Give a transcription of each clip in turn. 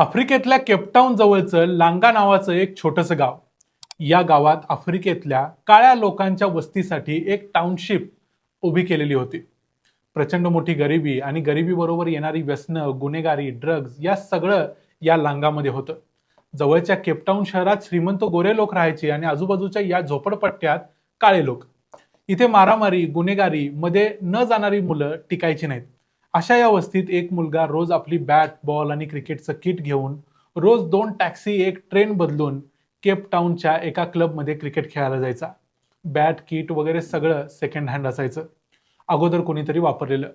आफ्रिकेतल्या केपटाऊन जवळचं लांगा नावाचं एक छोटंसं गाव. या गावात आफ्रिकेतल्या काळ्या लोकांच्या वस्तीसाठी एक टाउनशिप उभी केलेली होती. प्रचंड मोठी गरिबी आणि गरिबीबरोबर येणारी व्यसनं गुन्हेगारी ड्रग्ज या सगळं या लांगामध्ये होतं. जवळच्या केपटाऊन शहरात श्रीमंत गोरे लोक राहायचे आणि आजूबाजूच्या या झोपडपट्ट्यात काळे लोक. इथे मारामारी गुन्हेगारी मध्ये न जाणारी मुलं टिकायची नाहीत. अशा या वस्तीत एक मुलगा रोज आपली बॅट बॉल आणि क्रिकेटचं किट घेऊन रोज दोन टॅक्सी एक ट्रेन बदलून केप टाऊनच्या एका क्लबमध्ये क्रिकेट खेळायला जायचा. बॅट किट वगैरे सगळं सेकंड हँड असायचं. अगोदर कोणीतरी वापरलेलं.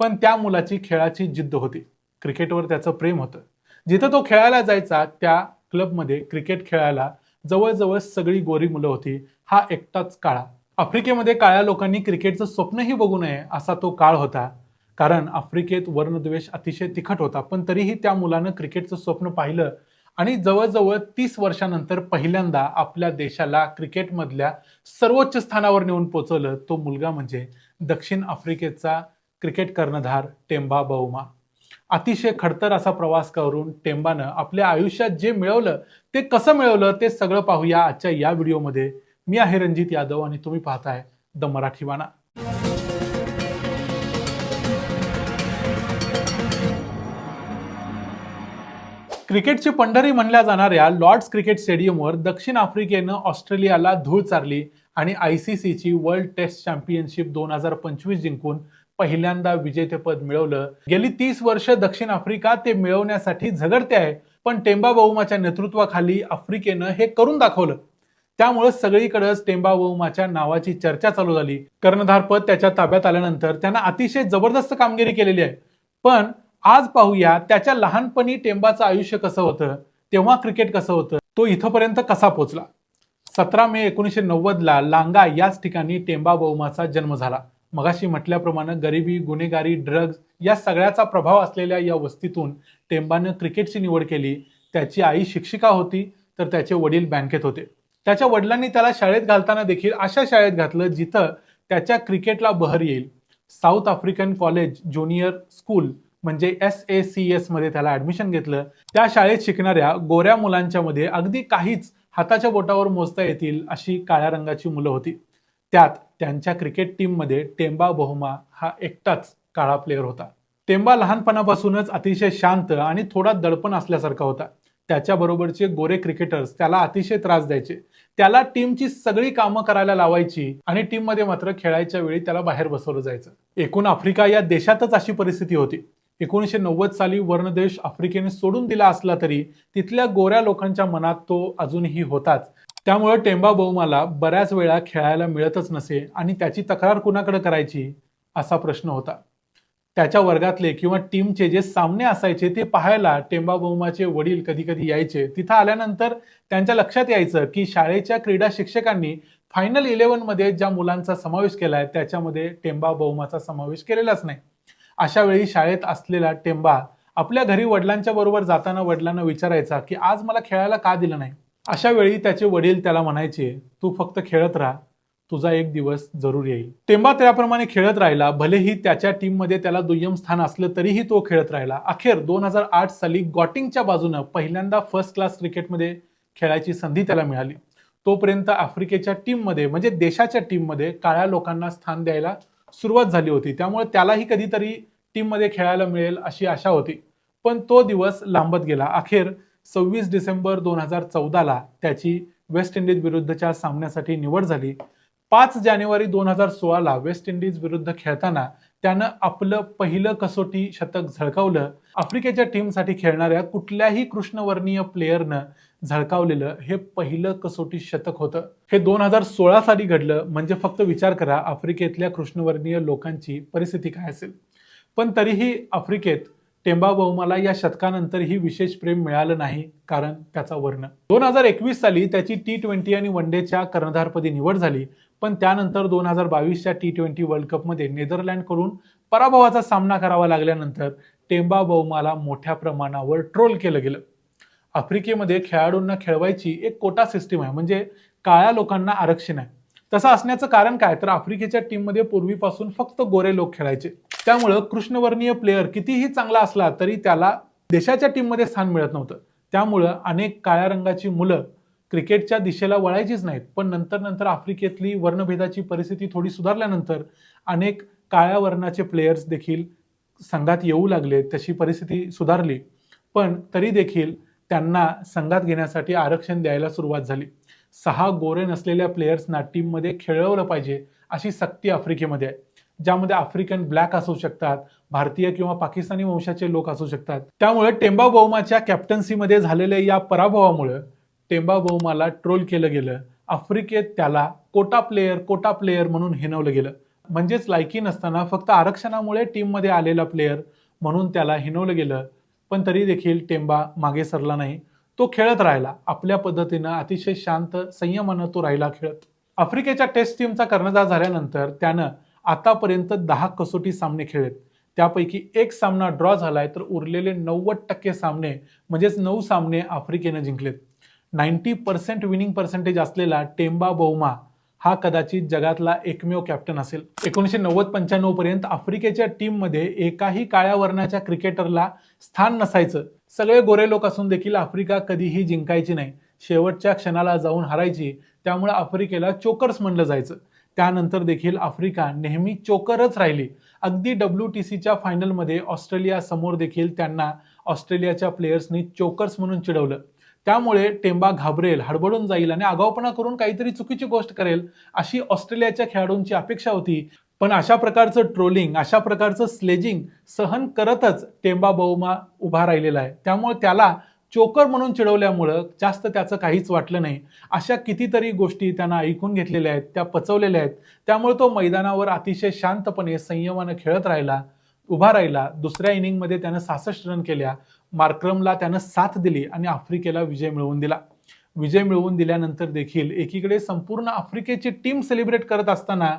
पण त्या मुलाची खेळाची जिद्द होती. क्रिकेटवर त्याचं प्रेम होतं. जिथं तो खेळायला जायचा त्या क्लबमध्ये क्रिकेट खेळायला जवळजवळ सगळी गोरी मुलं होती. हा एकटाच काळा. आफ्रिकेमध्ये काळ्या लोकांनी क्रिकेटचं स्वप्नही बघू नये असा तो काळ होता. कारण आफ्रिकेत वर्णद्वेष अतिशय तिखट होता पण तरीही त्या मुलानं क्रिकेटचं स्वप्न पाहिलं आणि जवळजवळ तीस वर्षानंतर पहिल्यांदा आपल्या देशाला क्रिकेटमधल्या सर्वोच्च स्थानावर नेऊन पोचवलं. तो मुलगा म्हणजे दक्षिण आफ्रिकेचा क्रिकेट कर्णधार टेंबा बहुमा अतिशय खडतर असा प्रवास करून टेंबानं आपल्या आयुष्यात जे मिळवलं ते कसं मिळवलं ते सगळं पाहूया आजच्या या व्हिडिओमध्ये. मी आहे रणजित यादव आणि तुम्ही पाहताय द मराठीवाणा क्रिकेटची पंढरी म्हणल्या जाणाऱ्या लॉर्ड्स क्रिकेट स्टेडियमवर दक्षिण आफ्रिकेनं ऑस्ट्रेलियाला धूळ चारली आणि आय सी सीची वर्ल्ड टेस्ट चॅम्पियनशिप दोन हजार पंचवीस जिंकून पहिल्यांदा विजेतेपद मिळवलं. गेली तीस वर्ष दक्षिण आफ्रिका ते मिळवण्यासाठी झगडते आहे पण टेंबा बहुमाच्या नेतृत्वाखाली आफ्रिकेनं हे करून दाखवलं. त्यामुळे सगळीकडेच टेंबा बहुमाच्या नावाची चर्चा चालू झाली. कर्णधारपद त्याच्या ताब्यात आल्यानंतर त्यानं अतिशय जबरदस्त कामगिरी केलेली आहे. पण आज पाहूया त्याच्या लहानपणी टेंबाचं आयुष्य कसं होतं तेव्हा क्रिकेट कसं होतं तो इथंपर्यंत कसा पोहोचला सतरा मे एकोणीसशे नव्वदला लांगा याच ठिकाणी टेंबा बहुमाचा जन्म झाला. मगाशी म्हटल्याप्रमाणे गरिबी गुन्हेगारी ड्रग्ज या सगळ्याचा प्रभाव असलेल्या या वस्तीतून टेंबानं क्रिकेटची निवड केली. त्याची आई शिक्षिका होती तर त्याचे वडील बँकेत होते. त्याच्या वडिलांनी त्याला शाळेत घालताना देखील अशा शाळेत घातलं जिथं त्याच्या क्रिकेटला बहर येईल. South African college junior school म्हणजे एस ए सी एसमध्ये त्याला ऍडमिशन घेतलं. त्या शाळेत शिकणाऱ्या गोऱ्या मुलांच्या मध्ये अगदी काहीच हाताच्या बोटावर मोजता येतील अशी काळ्या रंगाची मुलं होती. त्यात त्यांच्या क्रिकेट टीममध्ये टेंबा बहुमा हा एकटाच काळा प्लेअर होता. टेंबा लहानपणापासूनच अतिशय शांत आणि थोडा दडपण असल्यासारखा होता. त्याच्याबरोबरचे गोरे क्रिकेटर्स त्याला अतिशय त्रास द्यायचे. त्याला टीमची सगळी कामं करायला लावायची आणि टीममध्ये मात्र खेळायच्या वेळी त्याला बाहेर बसवलं जायचं. एकूण आफ्रिका या देशातच अशी परिस्थिती होती. एकोणीसशे नव्वद साली वर्णदेश आफ्रिकेने सोडून दिला असला तरी तिथल्या गोऱ्या लोकांच्या मनात तो अजूनही होताच. त्यामुळे टेंबा बहुमाला बऱ्याच वेळा खेळायला मिळतच नसे आणि त्याची तक्रार कुणाकडे करायची? असा प्रश्न होता. त्याच्या वर्गातले किंवा टीमचे जे सामने असायचे ते पाहायला टेंबा बहुमाचे वडील कधी कधी यायचे. तिथं आल्यानंतर त्यांच्या लक्षात यायचं की शाळेच्या क्रीडा शिक्षकांनी फायनल इलेव्हनमध्ये ज्या मुलांचा समावेश केलाय त्याच्यामध्ये टेंबा बहुमाचा समावेश केलेलाच नाही. अशा वेळी शाळेत असलेला टेंबा आपल्या घरी वडिलांच्या बरोबर जाताना वडिलांना विचारायचा की आज मला खेळायला का दिलं नाही? अशा वेळी त्याचे वडील त्याला म्हणायचे तू फक्त खेळत राहा. तुझा एक दिवस जरूर येईल. टेंबा त्याप्रमाणे खेळत राहिला. भलेही त्याच्या टीममध्ये त्याला दुय्यम स्थान असलं तरीही तो खेळत राहिला. अखेर दोन हजार आठ साली गॉटिंगच्या बाजूनं पहिल्यांदा फर्स्ट क्लास क्रिकेटमध्ये खेळायची संधी त्याला मिळाली. तोपर्यंत आफ्रिकेच्या टीममध्ये म्हणजे देशाच्या टीममध्ये काळ्या लोकांना स्थान द्यायला सुरुवात झाली होती. त्यामुळे त्यालाही कधीतरी टीममध्ये खेळायला मिळेल अशी आशा होती. पण तो दिवस लांबत गेला. अखेर सव्वीस डिसेंबर दोन हजार चौदाला त्याची वेस्ट इंडिज विरुद्धच्या सामन्यासाठी निवड झाली. पाच जानेवारी दोन हजार सोळाला वेस्ट इंडिज विरुद्ध खेळताना त्यानं आपलं पहिलं कसोटी शतक झळकावलं. आफ्रिकेच्या टीमसाठी खेळणाऱ्या कुठल्याही कृष्णवर्णीय प्लेयरनं झळकावलेलं हे पहिलं कसोटी शतक होतं. हे दोन हजार सोळा साली घडलं म्हणजे फक्त विचार करा आफ्रिकेतल्या कृष्णवर्णीय लोकांची परिस्थिती काय असेल. पण तरीही आफ्रिकेत टेंबा बहुमाला या शतकानंतरही विशेष प्रेम मिळालं नाही कारण त्याचा वर्ण. दोन हजार एकवीस साली त्याची टी ट्वेंटी आणि वनडेच्या कर्णधारपदी निवड झाली. पण त्यानंतर दोन हजार बावीसच्या टी ट्वेंटी वर्ल्ड कपमध्ये नेदरलँडकडून पराभवाचा सामना करावा लागल्यानंतर टेंबा बहुमाला मोठ्या प्रमाणावर ट्रोल केलं गेलं. आफ्रिकेमध्ये खेळाडूंना खेळवायची एक कोटा सिस्टीम आहे म्हणजे काळ्या लोकांना आरक्षण आहे. तसं असण्याचं कारण काय? तर आफ्रिकेच्या टीममध्ये पूर्वीपासून फक्त गोरे लोक खेळायचे. त्यामुळं कृष्णवर्णीय प्लेअर कितीही चांगला असला तरी त्याला देशाच्या टीममध्ये स्थान मिळत नव्हतं. त्यामुळं अनेक काळ्या रंगाची मुलं क्रिकेटच्या दिशेला वळायचीच नाहीत. पण नंतर नंतर आफ्रिकेतली वर्णभेदाची परिस्थिती थोडी सुधारल्यानंतर अनेक काळ्या वर्णाचे प्लेयर्स देखील संघात येऊ लागले. तशी परिस्थिती सुधारली. पण तरी देखील त्यांना संघात घेण्यासाठी आरक्षण द्यायला सुरुवात झाली. सहा गोरे नसलेल्या प्लेयर्सना टीममध्ये खेळवलं पाहिजे अशी सक्ती आफ्रिकेमध्ये आहे. ज्यामध्ये आफ्रिकन ब्लॅक असू शकतात भारतीय किंवा पाकिस्तानी वंशाचे लोक असू शकतात. त्यामुळे टेंबा बौमाच्या कॅप्टन्सीमध्ये झालेल्या या पराभवामुळे टेंबा बौमाला ट्रोल केलं गेलं. आफ्रिकेत त्याला कोटा प्लेयर कोटा प्लेयर म्हणून हिनवलं गेलं. म्हणजेच लायकी नसताना फक्त आरक्षणामुळे टीममध्ये आलेला प्लेयर म्हणून त्याला हिनवलं गेलं. पण तरी देखील टेंबा मागे सरला नाही. तो खेळत राहिला. आपल्या पद्धतीनं अतिशय शांत संयमानं तो राहिला खेळत. आफ्रिकेच्या टेस्ट टीमचा कर्णधार झाल्यानंतर त्यानं आतापर्यंत दहा कसोटी सामने खेळलेत. त्यापैकी एक सामना ड्रॉ झालाय तर उरलेले नव्वद टक्के सामने म्हणजेच नऊ सामने आफ्रिकेनं जिंकलेत. नाईन्टी पर्सेंट विनिंग पर्सेंटेज असलेला टेंबा बौमा हा कदाचित जगातला एकमेव कॅप्टन असेल. एकोणीसशे नव्वद पंच्याण्णव पर्यंत आफ्रिकेच्या टीममध्ये एकाही काळ्या वर्णाच्या क्रिकेटरला स्थान नसायचं. सगळे गोरे लोक असून देखील आफ्रिका कधीही जिंकायची नाही. शेवटच्या क्षणाला जाऊन हरायची. त्यामुळे आफ्रिकेला चोकर्स म्हणलं जायचं. त्यानंतर देखील आफ्रिका नेहमी चोकरच राहिली. अगदी डब्ल्यू टी सीच्या फायनलमध्ये ऑस्ट्रेलियासमोर देखील त्यांना ऑस्ट्रेलियाच्या प्लेयर्सनी चोकर्स म्हणून चिडवलं. त्यामुळे टेंबा घाबरेल हडबडून जाईल आणि आगाऊपणा करून काहीतरी चुकीची गोष्ट करेल अशी ऑस्ट्रेलियाच्या खेळाडूंची अपेक्षा होती. पण अशा प्रकारचं ट्रोलिंग अशा प्रकारचं स्लेजिंग सहन करतच टेंबा बहुमा उभा राहिलेला आहे. त्यामुळे त्याला चोकर म्हणून चिडवल्यामुळं जास्त त्याचं काहीच वाटलं नाही. अशा कितीतरी गोष्टी त्यांना ऐकून घेतलेल्या आहेत त्या पचवलेल्या आहेत. त्यामुळे तो मैदानावर अतिशय शांतपणे संयमानं खेळत राहिला उभा राहिला. दुसऱ्या इनिंगमध्ये त्यानं सहासष्ट रन केल्या. मार्क्रमला त्यानं साथ दिली आणि आफ्रिकेला विजय मिळवून दिला. विजय मिळवून दिल्यानंतर देखील एकीकडे संपूर्ण आफ्रिकेची टीम सेलिब्रेट करत असताना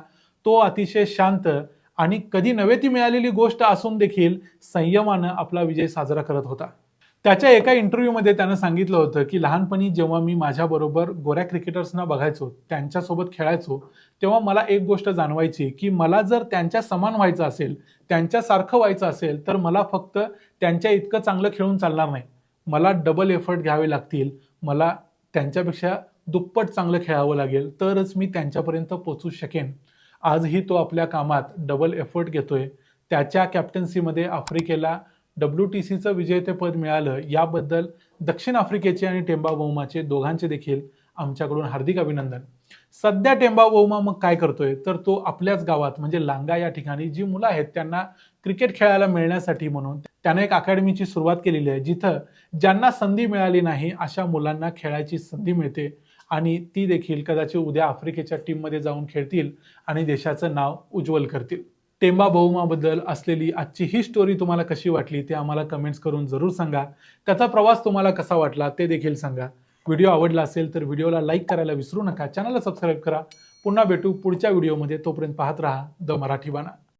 तो अतिशय शांत आणि कधी नव्हे ती मिळालेली गोष्ट असून देखील संयमानं आपला विजय साजरा करत होता. त्याच्या एका इंटरव्ह्यूमध्ये त्यानं सांगितलं होतं की लहानपणी जेव्हा मी माझ्याबरोबर गोऱ्या क्रिकेटर्सना बघायचो त्यांच्यासोबत खेळायचो तेव्हा मला एक गोष्ट जाणवायची की मला जर त्यांच्या समान व्हायचं असेल त्यांच्यासारखं व्हायचं असेल तर मला फक्त त्यांच्या इतकं चांगलं खेळून चालणार नाही. मला डबल एफर्ट घ्यावे लागतील मला त्यांच्यापेक्षा दुप्पट चांगलं खेळावं लागेल तरच मी त्यांच्यापर्यंत पोचू शकेन. आजही तो आपल्या कामात डबल एफर्ट घेतोय. त्याच्या कॅप्टन्सीमध्ये आफ्रिकेला डब्ल्यू टी सीचं विजेतेपद मिळालं याबद्दल दक्षिण आफ्रिकेचे आणि टेंबा बौमाचे दोघांचे देखील आमच्याकडून हार्दिक अभिनंदन. सध्या टेंबा बौमा मग काय करतोय? तर तो आपल्याच गावात म्हणजे लांगा या ठिकाणी जी मुलं आहेत त्यांना क्रिकेट खेळायला मिळण्यासाठी म्हणून त्याने एक अकॅडमीची सुरुवात केलेली आहे जिथं ज्यांना संधी मिळाली नाही अशा मुलांना खेळायची संधी मिळते. आणि ती देखील कदाचित उद्या आफ्रिकेच्या टीममध्ये जाऊन खेळतील आणि देशाचं नाव उज्ज्वल करतील. टेंबा बहुमाबद्दल असलेली आजची ही स्टोरी तुम्हाला कशी वाटली ते आम्हाला कमेंट्स करून जरूर सांगा. त्याचा प्रवास तुम्हाला कसा वाटला ते देखील सांगा. व्हिडिओ आवडला असेल तर व्हिडिओला लाईक करायला विसरू नका. चॅनलला सबस्क्राईब करा. पुन्हा भेटू पुढच्या व्हिडिओमध्ये तोपर्यंत पाहत राहा. द मराठी बाणा.